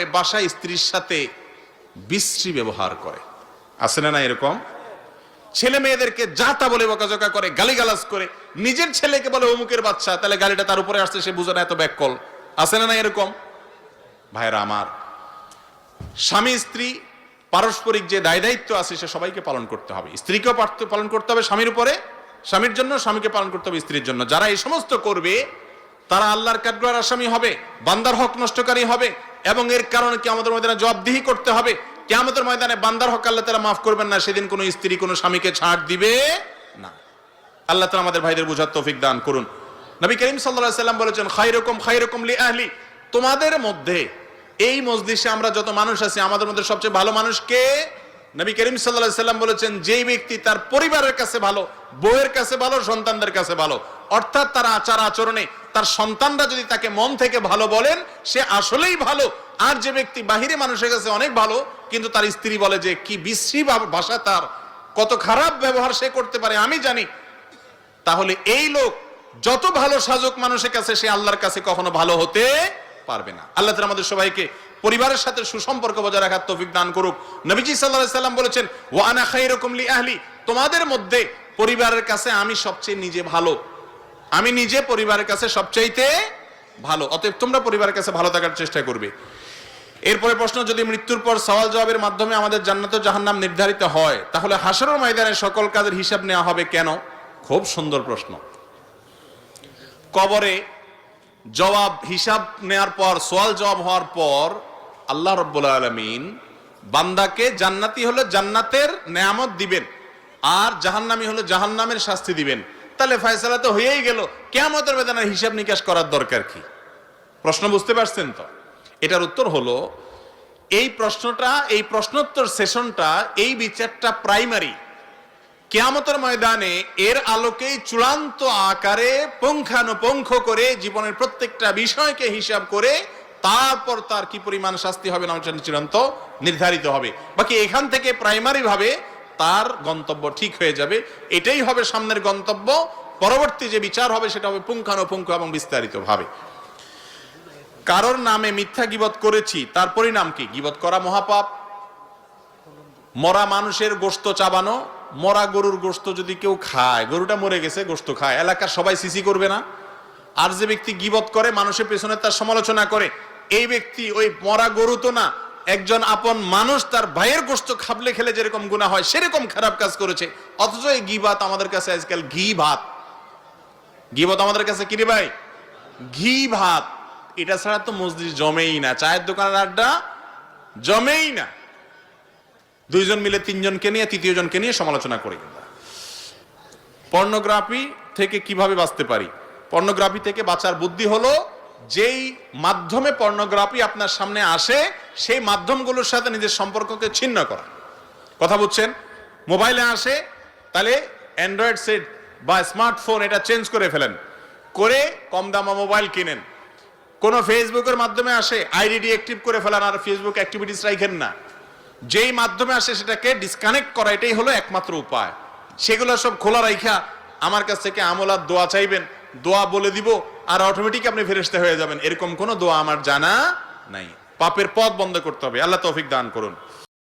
করে বাসায় স্ত্রীর সাথে বিশ্রী ব্যবহার করে। আছে না এরকম? ছেলে মেয়েদেরকে যা তা বলে বকাঝকা করে, গালিগালাজ করে, নিজের ছেলেকে বলে অমুকের বাচ্চা, তাহলে গালিটা তার উপরে আসছে, সে বুঝে না এত ব্যাককল। আছে না না এরকম? ভাইরা আমার, স্বামী, স্ত্রী, পারস্পরিক যে দায় দায়িত্ব আছে, সে সবাইকে পালন করতে হবে। স্ত্রীকেও পালন করতে হবে স্বামীর উপরে, স্বামীর জন্য, স্বামীকে পালন করতে হবে স্ত্রীর জন্য। যারা এই সমস্ত করবে, তারা আল্লাহর কাঠগড়ার আসামি হবে, বান্দার হক নষ্টকারী হবে এবং এর কারণে কি আমাদের ময়দানে জবাবদিহি করতে হবে? কে আমাদের ময়দানে বান্দার হক আল্লাহ তারা মাফ করবেন না, সেদিন কোনো স্ত্রী কোনো স্বামীকে ছাড় দিবে না। আল্লাহ তালা আমাদের ভাইদের বুঝার তৌফিক দান করুন। নবী করিম সাল্লাহ সাল্লাম বলেছেন খাই রকম খাই রকম লি আহলি তোমাদের মধ্যে এই মজলিসে আমরা যত মানুষ আছি, আমাদের মধ্যে সবচেয়ে ভালো মানুষ কে? নবী করিম সাল্লাহ সাল্লাম বলেছেন, যেই ব্যক্তি তার পরিবারের কাছে ভালো, বউয়ের কাছে ভালো, সন্তানদের কাছে ভালো অর্থাৎ তার আচার আচরণে, তার সন্তানরা যদি তাকে মন থেকে ভালো বলেন, সে আসলেই ভালো। আর যে ব্যক্তি বাহিরে মানুষের কাছে অনেক ভালো, কিন্তু তার স্ত্রী বলে যে, কি বিশ্রী ভাষা তার। কত খারাপ ব্যবহার সে করতে পারে, আমি জানি। তাহলে এই লোক যত ভালো সাজক মানুষের কাছে, সে আল্লাহর কাছে কখনো ভালো হতে পারবে না। আল্লাহ তাআলা আমাদের সবাইকে পরিবারের সাথে সুসম্পর্ক বজায় রাখার তৌফিক দান করুক। নবীজি আলাইহি সাল্লাম বলেছেন, ওয়া আনা খায়রুকুম লি আহলি। তোমাদের মধ্যে পরিবারের কাছে আমি সবচেয়ে নিজে ভালো। আমি নিজে পরিবারের কাছে সবচাইতে ভালো, অতএব তোমরা পরিবারের কাছে ভালো থাকার চেষ্টা করবে। এরপরে প্রশ্ন, যদি মৃত্যুর পর সওয়াল জবাবের মাধ্যমে আমাদের জান্নাত জাহান্নাম নির্ধারিত হয়, তাহলে হাসরের ময়দানে সকল কাজের হিসাব নেওয়া হবে কেন? খুব সুন্দর প্রশ্ন। কবরে জবাব, হিসাব নেওয়ার পর সোয়াল জবাব হওয়ার পর আল্লাহ রব্বুল আলমিন বান্দাকে জান্নাতি হলে জান্নাতের নেয়ামত দিবেন, আর জাহান্নামি হলে জাহান্নামের শাস্তি দিবেন। তাহলে ফয়সালা তো হয়েই গেল। কেমতের বেদনার হিসাব নিকাশ করার দরকার কি? প্রশ্ন বুঝতে পারছেন তো? এটার উত্তর হলো, এই প্রশ্নটা, এই প্রশ্নোত্তর সেশনটা, এই বিচারটা প্রাইমারি। কেয়ামতের ময়দানে এর আলোকেই চূড়ান্ত আকারে পুঙ্খানুপুঙ্খ করে জীবনের প্রত্যেকটা বিষয়কে হিসাব করে তারপর তার কি পরিমাণ শাস্তি হবে না চূড়ান্ত নির্ধারিত হবে। বাকি এখান থেকে প্রাইমারি ভাবে তার গন্তব্য ঠিক হয়ে যাবে। এটাই হবে সামনের গন্তব্য। পরবর্তী যে বিচার হবে সেটা হবে পুঙ্খানুপুঙ্খ এবং বিস্তারিত ভাবে কারোর নামে মিথ্যা গিবত করেছি, তার পরিণাম কি? গিবত করা মহাপাপ। মরা মানুষের গোস্ত চাবানো। মরা গরুর গোস্ত যদি কেউ খায়, গরুটা মরে গেছে গোস্ত খায়। এলাকার সবাই সিসি করবে না। আর যে ব্যক্তি গিবত করে, মানুষের পেছনে তার সমালোচনা করে, এই ব্যক্তি ওই মরা গরু তো না একজন আপন মানুষ তার ভাইয়ের গোস্ত খাবলে খেলে যেরকম গুণা হয়, সেরকম খারাপ কাজ করেছে। অথচ এই গিবাত আমাদের কাছে আজকাল ঘি ভাত। গিবত আমাদের কাছে কি রে ভাই? ঘি ভাত। এটা ছাড়া তো মসজিদ জমেই না, চায়ের দোকানের আড্ডা জমেই না। দুইজন মিলে তিনজনকে নিয়ে তৃতীয় জনকে নিয়ে সমালোচনা করি পর্নোগ্রাফি থেকে কীভাবে বাঁচতে পারি? পর্নোগ্রাফি থেকে বাঁচার বুদ্ধি হলো যেই মাধ্যমে পর্নোগ্রাফি আপনার সামনে আসে, সেই মাধ্যমগুলোর সাথে নিজের সম্পর্ককে ছিন্ন করা। কথা বুঝছেন? মোবাইলে আসে, তাহলে অ্যান্ড্রয়েড সেট বা স্মার্টফোন এটা চেঞ্জ করে ফেলেন। করে কম দামা মোবাইল কিনেন। কোন ফেসবুকের মাধ্যমে আসে আইডি অ্যাক্টিভ করে ফেলেন আর ফেসবুক অ্যাক্টিভিটিস রাখেন না। যেই মাধ্যমে আসে সেটাকে ডিসকানেক্ট করা, এটাই হলো একমাত্র উপায়। সেগুলো সব খোলা রাইখা আমার কাছ থেকে আমলার দোয়া চাইবেন। দোয়া বলে দিব আর অটোমেটিক আপনি ফেরেস্তে হয়ে যাবেন। এরকম কোনো দোয়া আমার জানা নাই। পাপের পথ বন্ধ করতে হবে। আল্লাহ তৌফিক দান করুন।